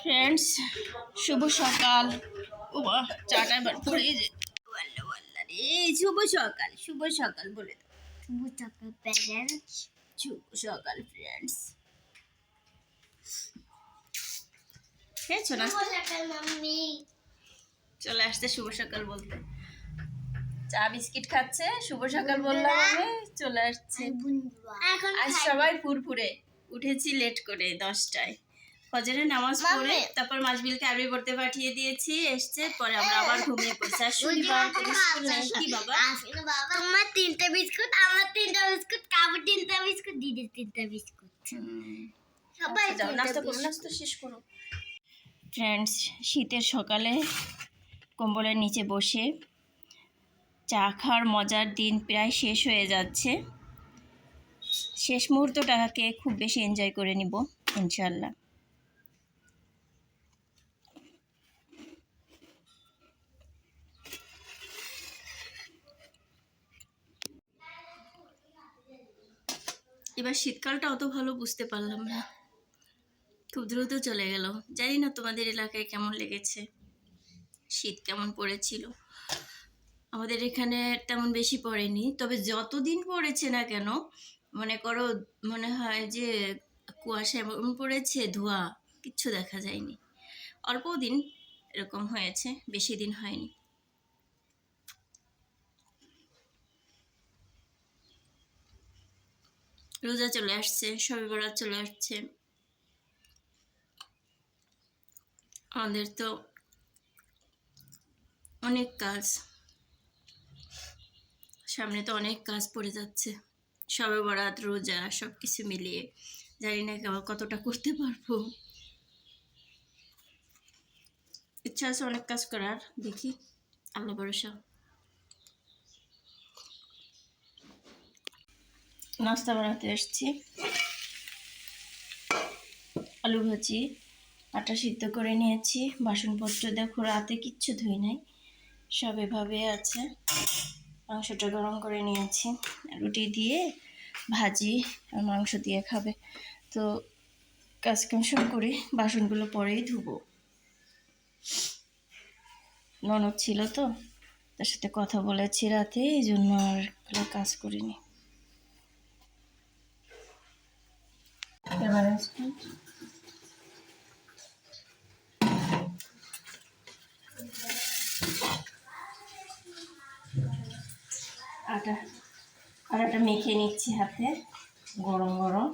Friends শুভ সকাল। ও চাটা এবার পড়ে যে শুভ সকাল শুভ সকাল বলে দাও। শুভ সকাল প্যারেন্টস শুভ সকাল ফ্রেন্ডস খেয়েছো না? চলে আসছে শুভ সকাল বলতে। চা বিস্কিট খাচ্ছে শুভ সকাল বললাম আমি চলে আসছে। আজ সবাই ফুরফুরে। উঠেছি লেট করে দশটায়। ফজরের নামাজ পড়ে তারপর মাসবিলকে আবি পড়তে পাঠিয়ে দিয়েছি এসছে পরে আমরা আবার ঘুমিয়ে পড়ছি। আর শনিবার। কি বাবা? তোমার তিনটা বিস্কুট আমার তিনটা বিস্কুট কাবু তিনটা বিস্কুট দিদির তিনটা বিস্কুট। সবাই আচ্ছা, নাস্তা করো নাস্তা শেষ করো। ফ্রেন্ডস শীতের সকালে কম্বলের নিচে বসে চা খাওয়ার মজার দিন প্রায় শেষ হয়ে যাচ্ছে। শেষ মুহূর্তটাকে খুব বেশি এনজয় করে নিব ইনশাল্লাহ এবার শীতকালটা অত ভালো বুঝতে পারলাম না। খুব দ্রুত চলে গেল। জানি না তোমাদের এলাকায় কেমন লেগেছে। শীত কেমন পড়েছিল। আমাদের এখানে তেমন বেশি পড়েনি। তবে যতদিন পড়েছে না কেন মনে করো মনে হয় যে কুয়াশা এমন পড়েছে, ধোয়া, কিচ্ছু দেখা যায়নি। অল্প দিন এরকম হয়েছে, বেশি দিন হয়নি। রোজা চলে আসছে সবে বরাত চলে আসছে। আমাদের তো অনেক কাজ, সামনে তো অনেক কাজ পড়ে যাচ্ছে। সবে বরাত, রোজা সব কিছু মিলিয়ে। জানি না আবার কতটা করতে পারব। ইচ্ছা আছে অনেক কাজ করার, দেখি। আল্লাহ ভরসা। নাস্তা বানাতে এসছি আলু ভাজি, আটা সিদ্ধ করে নিয়েছি। বাসনপত্র দেখো, রাতে কিচ্ছু ধুই নাই। সব এভাবে আছে। মাংসটা গরম করে নিয়েছি। রুটি দিয়ে ভাজি আর মাংস দিয়ে খাবে। তো কাজ কাম সব করে বাসনগুলো পরেই ধুবো। ননদ ছিল তো, তার সাথে কথা বলেছি রাতে, এই জন্য আর কাজ করিনি। এবারে আটা আটাটা মেখে নিচ্ছি হাতে গরম গরম।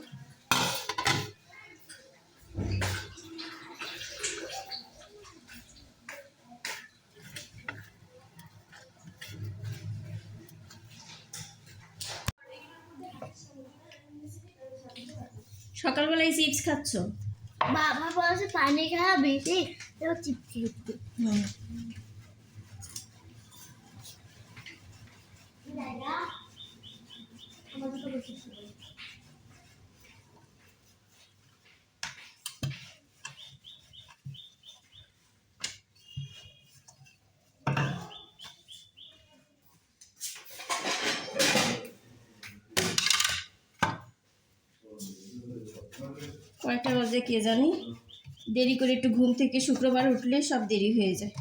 সকালবেলায় চিপস খাচ্ছ? বাবা বলছে পানি খাওয়া হুম কয়টা বাজে কে জানি? দেরি করে একটু ঘুম থেকে শুক্রবার উঠলে সব দেরি হয়ে যায়।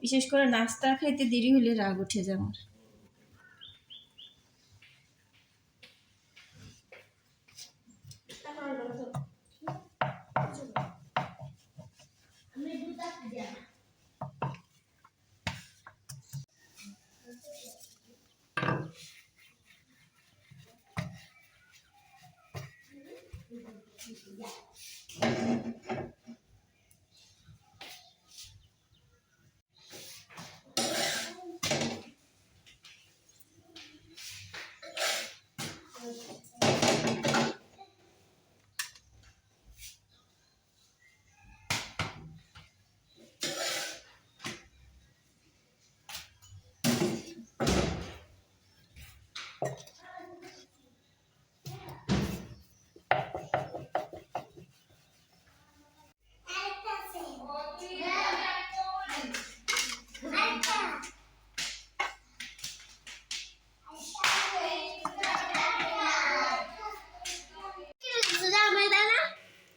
বিশেষ করে নাস্তা খাইতে দেরি হলে রাগ উঠে যায় আমার।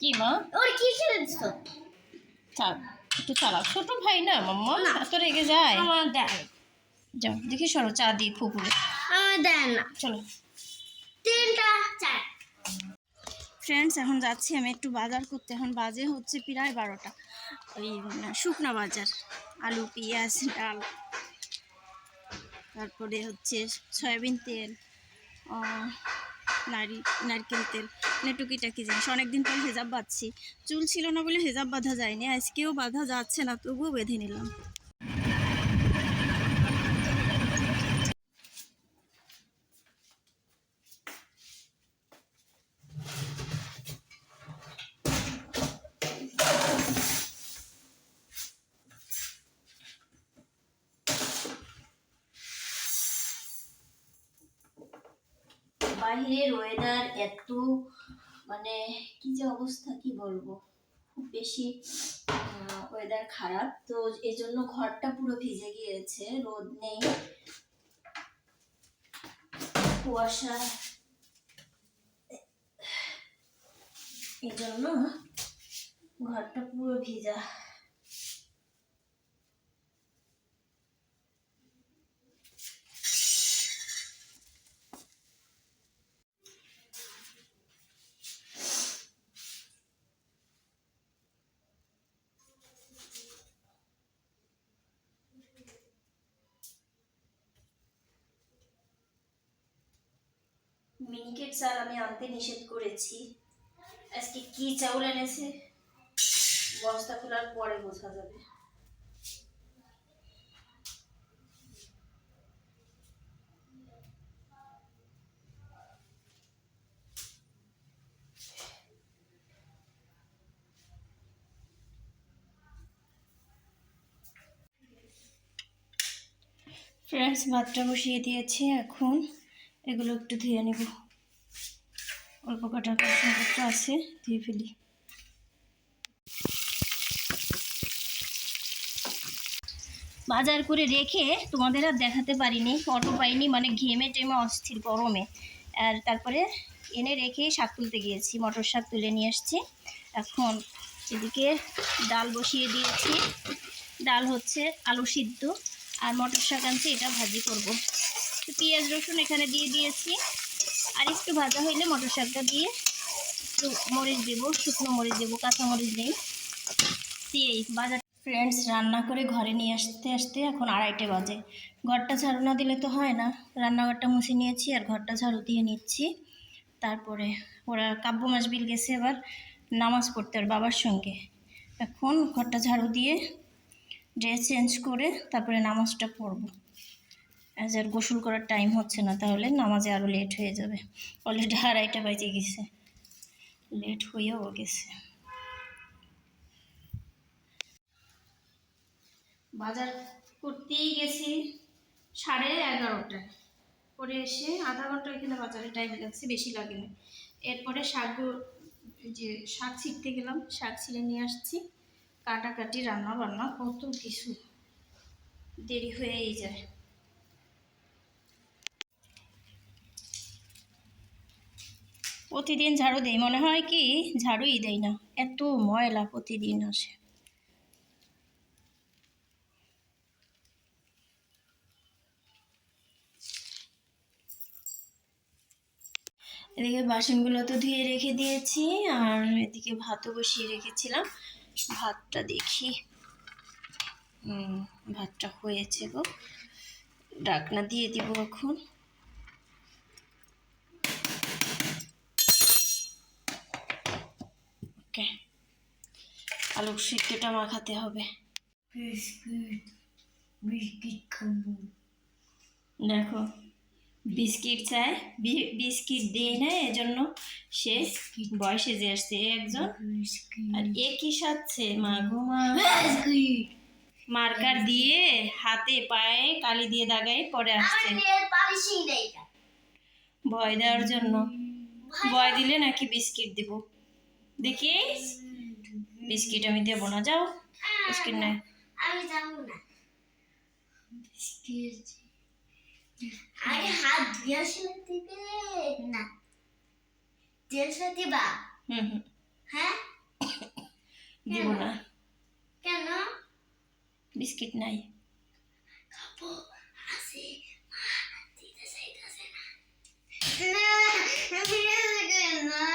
কি ওর ছোট ভাই না মাম্মা? তো রেগে যায়। দেখ দেখি সরো চা দিই ফুকুরে দেন না। চলো। তিনটা চার। ফ্রেন্ডস এখন যাচ্ছি আমি একটু বাজার করতে। এখন বাজে হচ্ছে প্রায় বারোটা। ওই শুকনা বাজার। আলু পেঁয়াজ ডাল। তারপরে হচ্ছে সয়াবিন তেল নারি নারকেল তেল। মানে টুকিটাকি জিনিস। অনেকদিন পর হেজাব বাঁধছি। চুল ছিল না বলে হেজাব বাঁধা যায়নি। আজকেও বাঁধা যাচ্ছে না তবুও বেঁধে নিলাম। বাইরের ওয়েদার এত মানে কি যে অবস্থা কি বলব? খুব বেশি ওয়েদার খারাপ। তো এজন্য ঘরটা পুরো ভিজে গিয়েছে, রোদ নেই। কুয়াশা এই জন্য ঘরটা পুরো ভিজা। মিনিকেট চাল আমি আনতে নিষেধ করেছি। আজকে কি চাউল এনেছে? বস্তা খোলার পরে বোঝা যাবে। ফ্রেন্ডস ভাতটা বসিয়ে দিয়েছি এখন। এগুলো একটু ধুয়ে নেব। অল্প কটা বাসনপত্র আছে ধুয়ে ফেলি। বাজার করে রেখে তোমাদের আর দেখাতে পারিনি অটো পাইনি মানে ঘেমে টেমে অস্থির গরমে। আর তারপরে এনে রেখে শাক তুলতে গিয়েছি, মটর শাক তুলে নিয়ে এসেছি। এখন এদিকে ডাল বসিয়ে দিয়েছি। ডাল হচ্ছে আলু সিদ্ধ, আর মটর শাক আনছি, এটা ভাজি করব। তো পেঁয়াজ রসুন এখানে দিয়ে দিয়েছি। আর একটু ভাজা হইলে মটর শাকটা দিয়ে একটু মরিচ দেবো, শুকনো মরিচ দেবো, কাঁচা মরিচ নেই দিয়েই বাজার ফ্রেন্ডস রান্না করে ঘরে নিয়ে আসতে আসতে এখন আড়াইটে বাজে। ঘরটা ঝাড়ু না দিলে তো হয় না। রান্নাঘরটা মুছে নিয়েছি আর ঘরটা ঝাড়ু দিয়ে নিচ্ছি। তারপরে ওরা কাব্য মাসবিল গেছে এবার, নামাজ পড়তে ওর বাবার সঙ্গে। এখন ঘরটা ঝাড়ু দিয়ে ড্রেস চেঞ্জ করে তারপরে নামাজটা পড়ব। আর গোসল করার টাইম হচ্ছে না, তাহলে নামাজে আরও লেট হয়ে যাবে। অলরেডি আড়াইটা বাজে গেছে। লেট হয়েও গেছে। বাজার করতেই গেছি সাড়ে এগারোটায়। পরে এসে আধা ঘণ্টা এখানে বাজারে টাইম লাগছে বেশি লাগেনি এরপরে শাক যে শাক ছিঁড়তে গেলাম, শাক ছিঁড়ে নিয়ে আসছি। কাটাকাটি রান্না বান্না কত কিছু। দেরি হয়েই যায়। প্রতিদিন ঝাড়ু দেই। মনে হয় কি, ঝাড়ুই দেই না। এত ময়লা প্রতিদিন আসে। এদিকে বাসনগুলো তো ধুয়ে রেখে দিয়েছি, আর এদিকে ভাতও বসিয়ে রেখেছিলাম। ভাতটা দেখি। ভাতটা হয়েছে গো। ডাকনা দিয়ে দিব এখন। ওকে। আলুর সিদ্ধটা মাখাতে হবে। বিস্কিট বিস্কিট খাব দেখো বিস্কিট চায় বিস্কিট দিয়ে নেয় এজন্য সে বয়সে যে আসছে একজন। আর এ কি সাচ্ছে মা? গো মার্কার দিয়ে হাতে পায়ে কালি দিয়ে দাগাই পরে আসছে। ভয় দেওয়ার জন্য। ভয় দিলে নাকি বিস্কিট দিব? দেখি বিস্কিট আমি দেবো না যাও। বিস্কিট নেই আমি যাব না। বিস্কিট হাত ধুয়ে আসলে দিবে না। তেল দিবা? হুম হ্যাঁ? দিব না। কেন? বিস্কিট নাই। খাব। আসে মা দিতে চাইতেছে না। না না।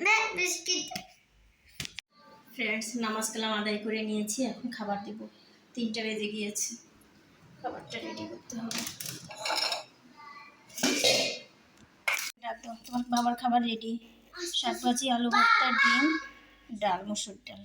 না বিস্কিট ফ্রেন্ডস নামাজ কালাম আদায় করে নিয়েছি এখন খাবার দিব। তিনটা বেজে গিয়েছে। খাবারটা রেডি করতে হবে। তোমার বাবার খাবার রেডি শাক ভাজি আলু ভর্তা ডিম ডাল মুসুর ডাল।